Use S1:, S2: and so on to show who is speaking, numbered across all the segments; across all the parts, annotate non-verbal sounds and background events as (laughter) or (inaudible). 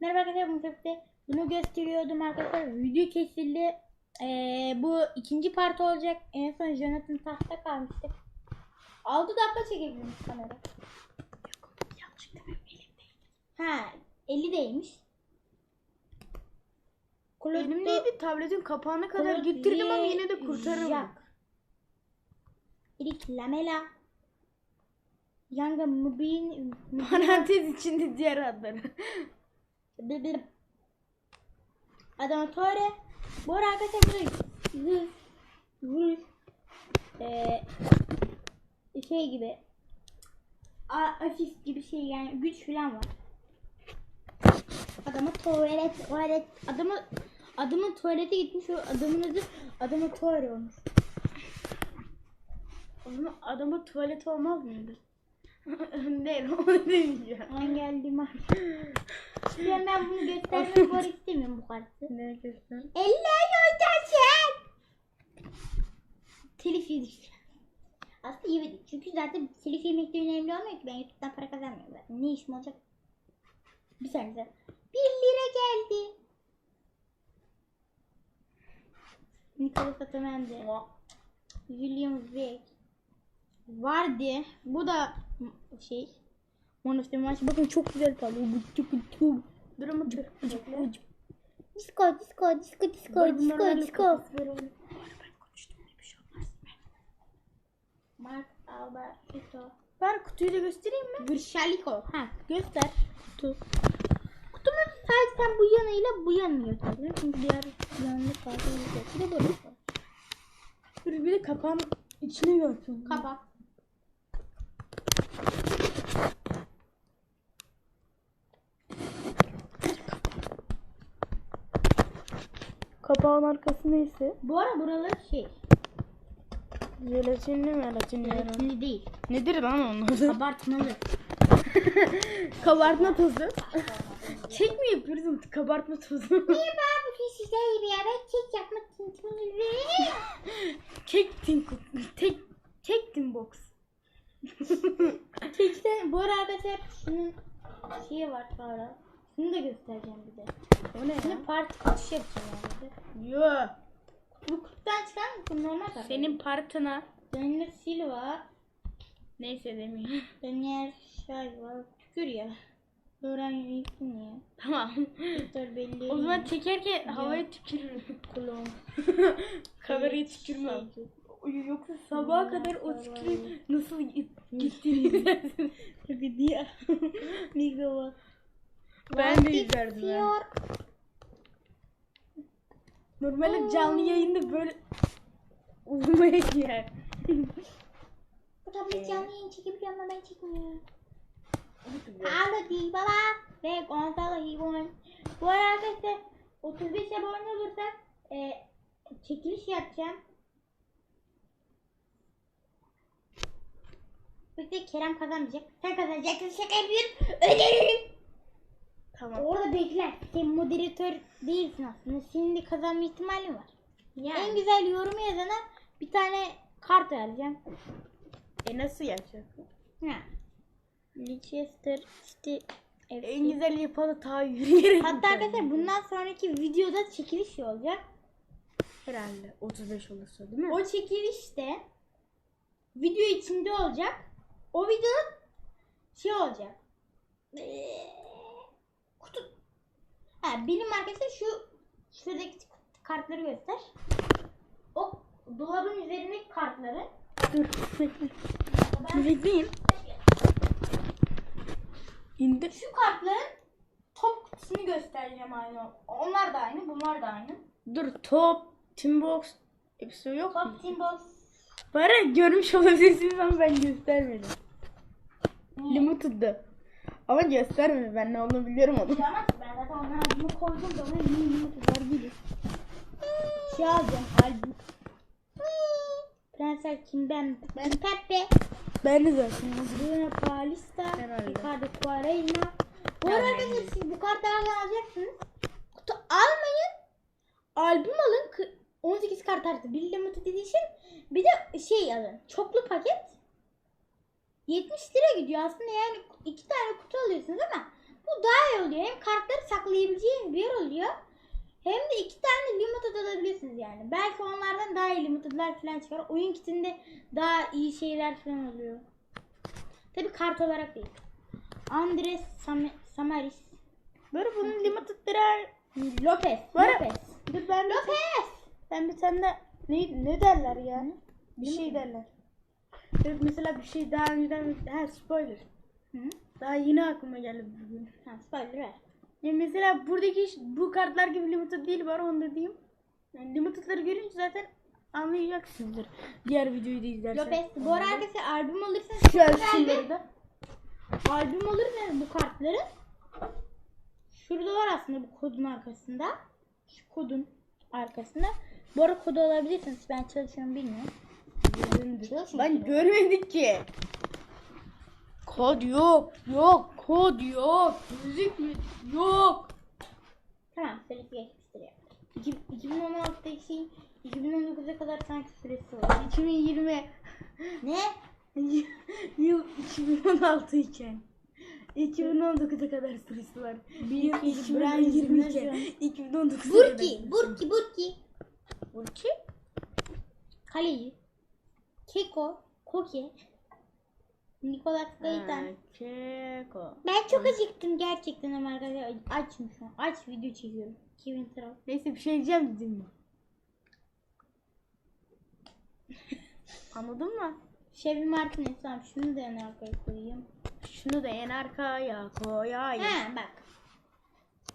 S1: Merhaba arkadaşlar bu sefer bunu gösteriyordum arkadaşlar. Video kesildi. Ee, bu ikinci part olacak. En son Jonathan tahta kalmıştı. 6 dakika çekebilmiş kamera.
S2: Yanlışlıkla benim elimdeydi.
S1: Ha 50 değmiş.
S2: Elimdeydi tabletin kapağına kadar getirdim ama yine de kurtaramadım.
S1: Erik Lamela. Yanga Mubin.
S2: Parantez içinde diğer adları.
S1: Bıbır. Adanatore. Bu arada arkadaşlar burada eee, şey gibi asist gibi şey yani güç falan var. Adamı tuvalet, tuvalet, adamı adamın tuvalete gitmiş o adamın adı adamı tuvalet olmuş.
S2: Ama adama tuvalet olmaz mıydı? (laughs) ne onu demeyeceğim.
S1: Ben geldim abi. (laughs) Şimdi ben bunu göstermek var istemiyorum bu kartı.
S2: Ne göster?
S1: Eller yoldaşım. Telif yedik. Aslında yemedik. Çünkü zaten telif yemek de önemli olmuyor ki. Ben YouTube'dan para kazanmıyorum zaten. Ne işim olacak? Bir saniye. Bir lira geldi. Nicolas Otamendi. William Vardı. Bu da şey. The match. Bakın çok güzel parlıyor.
S2: Durumu dur.
S1: Disco, disco, disco, disco, disco, disco. Mark Alberto.
S2: Ver kutuyu da göstereyim mi?
S1: Gırşaliko. Ha göster. Kutu. Kutumu sadece sen bu yanıyla bu yanını gösterdin. Çünkü diğer yanını fazla yok. Bir de böyle.
S2: Bir de kapağın içini görsün.
S1: Kapak.
S2: Kapağın arkası neyse.
S1: Bu ara buraları şey.
S2: Jelatinli mi jelatinli?
S1: Şimdi değil.
S2: Nedir lan adı?
S1: Kabartmalı. (laughs)
S2: Kabartma tozu. Kek mi yapıyoruz kabartma tozu? (laughs)
S1: Niye ben bu kişi şey ya? Ben kek yapmak için (laughs)
S2: Kek tin tek kek tin box.
S1: Kekten bu ara arkadaşlar şunun şeyi var sonra. Şunu da göstereceğim bir de.
S2: O ne ya?
S1: Şimdi parti kaçış yapacağım yani.
S2: Yo.
S1: Bu kutudan çıkar mı? Bu normal tabii.
S2: Senin partına.
S1: Daniel Silva,
S2: Neyse demeyeyim. (laughs)
S1: Daniel Şayva, tükür ya. Loren Yunus'un ya.
S2: tamam.
S1: Victor Belli.
S2: O zaman çekerken havaya tükürürüm. (laughs)
S1: Klon. (laughs)
S2: Kameraya tükürmem. Yoksa sabaha kadar o tükürüğün nasıl git- gittiğini izlersin.
S1: Tabii diye. Mikrofon.
S2: Ben de izlerdim ya. Normalde canlı yayında böyle (laughs) vurmaya girer.
S1: Bu tabii canlı yayın çekebiliyor ama ben çekmiyorum. Paulo Dybala ve Gonzalo Higuain. Bu arada arkadaşlar 35 abone olursak e, çekiliş yapacağım. Bir de Kerem kazanmayacak. Sen kazanacaksın şaka yapıyorum. Öderim.
S2: Tamam.
S1: Orada bekler. Sen moderatör değilsin aslında. Senin de kazanma ihtimalin var.
S2: Yani.
S1: En güzel yorumu yazana bir tane kart vereceğim.
S2: E nasıl yapacaksın?
S1: Ha. Leicester City FC.
S2: En güzel yapanı ta yürüyerek.
S1: Hatta arkadaşlar bundan sonraki videoda çekiliş olacak.
S2: herhalde 35 olursa değil mi?
S1: O çekilişte video içinde olacak. O videoda şey olacak. Ha, benim arkadaşlar şu şuradaki kartları göster. O dolabın üzerindeki kartları.
S2: Dur. Bekleyin. İndir.
S1: Şu kartların top kutusunu göstereceğim aynı. Onlar da aynı, bunlar da aynı.
S2: Dur top, Teambox hepsi yok mu?
S1: Top Timbos.
S2: Bari görmüş olabilirsiniz ama ben göstermedim. Limited'dı. Ama göstermedi. Ben ne olduğunu biliyorum onu.
S1: Ama ben zaten onlara bunu koydum da ona yeni yeni kızlar bilir. Şey alacağım albüm. Prensler kim ben? Pepe.
S2: Ben de zaten.
S1: Bruno Paulista.
S2: Herhalde.
S1: Ricardo Quaresma. Bu arada siz bu kartlardan alacaksınız. Kutu almayın. Albüm alın. Kı- 18 kart artı. Bir limited edition. Bir de şey alın. Çoklu paket. 70 lira gidiyor aslında yani iki tane kutu alıyorsunuz ama bu daha iyi oluyor. Hem kartları saklayabileceğiniz bir yer oluyor. Hem de iki tane limited alabilirsiniz yani. Belki onlardan daha iyi limited'lar falan çıkar. Oyun kitinde daha iyi şeyler falan oluyor. Tabi kart olarak değil. Andres Sam Samaris.
S2: Böyle bunun limited'ları
S1: Lopez.
S2: Var-
S1: Lopez.
S2: Dur ben
S1: Lopez.
S2: ben bir tane de ne, ne derler ya? Bir şey derler. Dur mesela bir şey daha önceden ha spoiler.
S1: Hı?
S2: Daha yeni aklıma geldi bugün.
S1: Ha, spoiler ver.
S2: Ya mesela buradaki bu kartlar gibi limited değil var onu da diyeyim. Yani limited'ları görünce zaten anlayacaksınızdır. Diğer videoyu da izlersen.
S1: Lopez. Bu arkadaşlar albüm güzel bir
S2: şunları da.
S1: albüm alırsanız bu kartların şurada var aslında bu kodun arkasında. Şu kodun arkasında. Bu arada kodu alabilirsiniz. Ben çalışıyorum bilmiyorum.
S2: Ben görmedik ki. Kod yok. Yok. Kod yok. Müzik mi? Yok.
S1: Tamam süresi geçmiştir ya. İki- 2016'daki şey 2019'a kadar sanki süresi var.
S2: 2020
S1: Ne? (laughs)
S2: yıl 2016 iken 2019'a kadar süresi var. Bir yıl
S1: iki,
S2: 2020
S1: Brian
S2: iken
S1: Johnson.
S2: 2019'a
S1: Burki, Burki, Burki.
S2: Burki?
S1: Kaleci. Keko, Koke. Nicolas Gaitan.
S2: Keko.
S1: Ben çok acıktım gerçekten ama arkadaşlar açım şu an. Aç video çekiyorum. Kevin Trav.
S2: Neyse bir şey diyeceğim dedim mi? (laughs) Anladın mı?
S1: Chevy Martinez tamam şunu da en arkaya koyayım.
S2: Şunu da en arkaya koyayım.
S1: Ha bak.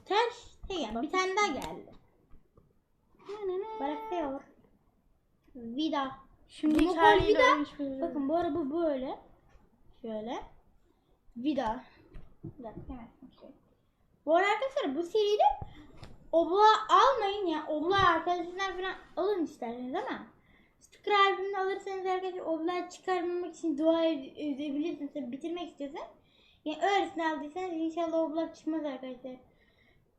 S1: Ters şey bir tane daha geldi. Bırakıyor. Vida.
S2: Şimdi
S1: Vida. Bakın bu araba böyle. Şöyle. Vida. Bu arada arkadaşlar bu seride obla almayın ya. Obla arkadaşından falan alın isterseniz ama sticker alırsanız arkadaşlar obla çıkarmamak için dua ed- edebilirsiniz. Bitirmek istiyorsan. Yani öylesine aldıysanız inşallah oblak çıkmaz arkadaşlar.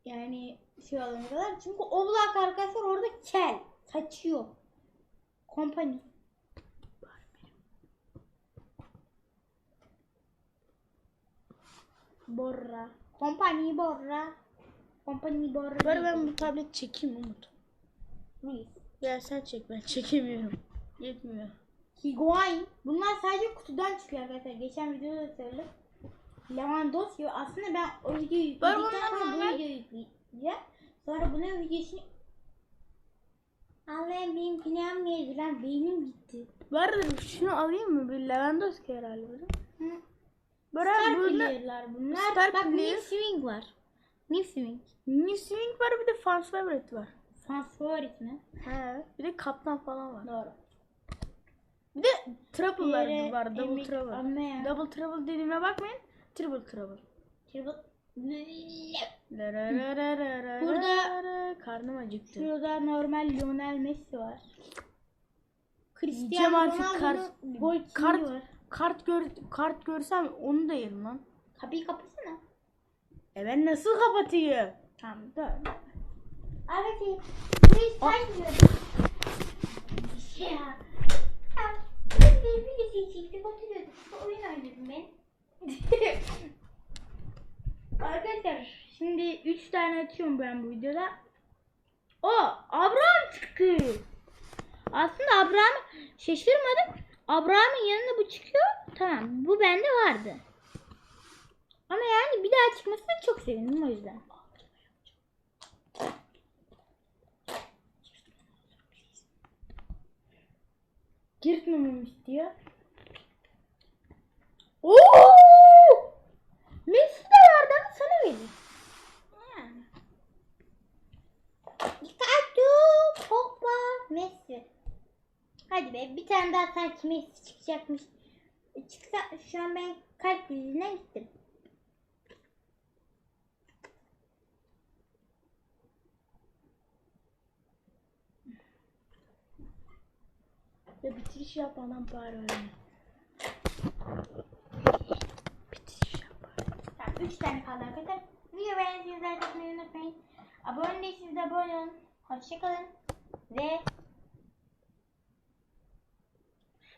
S1: Yani şey alana kadar. Çünkü oblak arkadaşlar orada kel. Kaçıyor. Kompani. Borra. Kompani Borra. Kompani Borra.
S2: Bari ben bu tablet çekeyim Umut.
S1: Ruiz.
S2: Ya sen çek ben çekemiyorum. Yetmiyor.
S1: Higuain. Bunlar sadece kutudan çıkıyor arkadaşlar. Geçen videoda da söyledim. Lewandowski. Aslında ben o videoyu
S2: Var
S1: yükledikten sonra bu videoyu yükleyeceğim. Sonra bunun videosunu Allah'ım benim günahım neydi lan? Beynim gitti.
S2: Arada şunu alayım mı? Bir Lewandowski herhalde.
S1: Hı.
S2: Böyle
S1: Star
S2: burada
S1: player'lar bunlar.
S2: Star
S1: Bak
S2: player.
S1: New Swing var. New Swing.
S2: New Swing var bir de Fans Favorite var.
S1: Fans favorit mi?
S2: He. Bir de Kaptan falan var.
S1: Doğru.
S2: Bir de Trouble'lar
S1: Diğeri
S2: var. Double
S1: Emek
S2: Trouble.
S1: Anne.
S2: Double Trouble dediğime bakmayın. Triple Trouble.
S1: Burada-
S2: karnım acıktı.
S1: Şurada normal Lionel Messi var. Cristiano Ronaldo'nun gol
S2: kart
S1: var.
S2: Kart gör kart görsem onu da yerim lan.
S1: Kapıyı kapatsana.
S2: E ben nasıl kapatayım?
S1: Tamam dur. Burayı sen diyorsun. Ya. Bir şey çektik oturuyorduk. Oyun oynadım ben. (laughs) Arkadaşlar şimdi 3 tane açıyorum ben bu videoda. O Abraham çıktı. Aslında Abraham şaşırmadım. Abraham'ın yanında bu çıkıyor. Tamam bu bende vardı. Ama yani bir daha çıkmasına çok sevindim o yüzden. Girtmememi istiyor. Oo! Messi de vardı ama sana verir. Yani. Icardi, Pogba, Messi. Hadi be bir tane daha sanki Messi çıkacakmış. Çıksa şu an ben kalp krizinden gittim.
S2: Ya bitiriş yapmadan bari öyle. Bitiriş yap bari.
S1: Tamam 3 tane kaldı arkadaşlar. Video beğendiyseniz like atmayı unutmayın. Abone değilseniz de abone olun. Hoşçakalın. Ve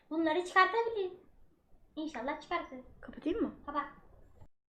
S1: bunları çıkartabiliriz. İnşallah çıkarsın.
S2: Kapatayım mı?
S1: Kapat.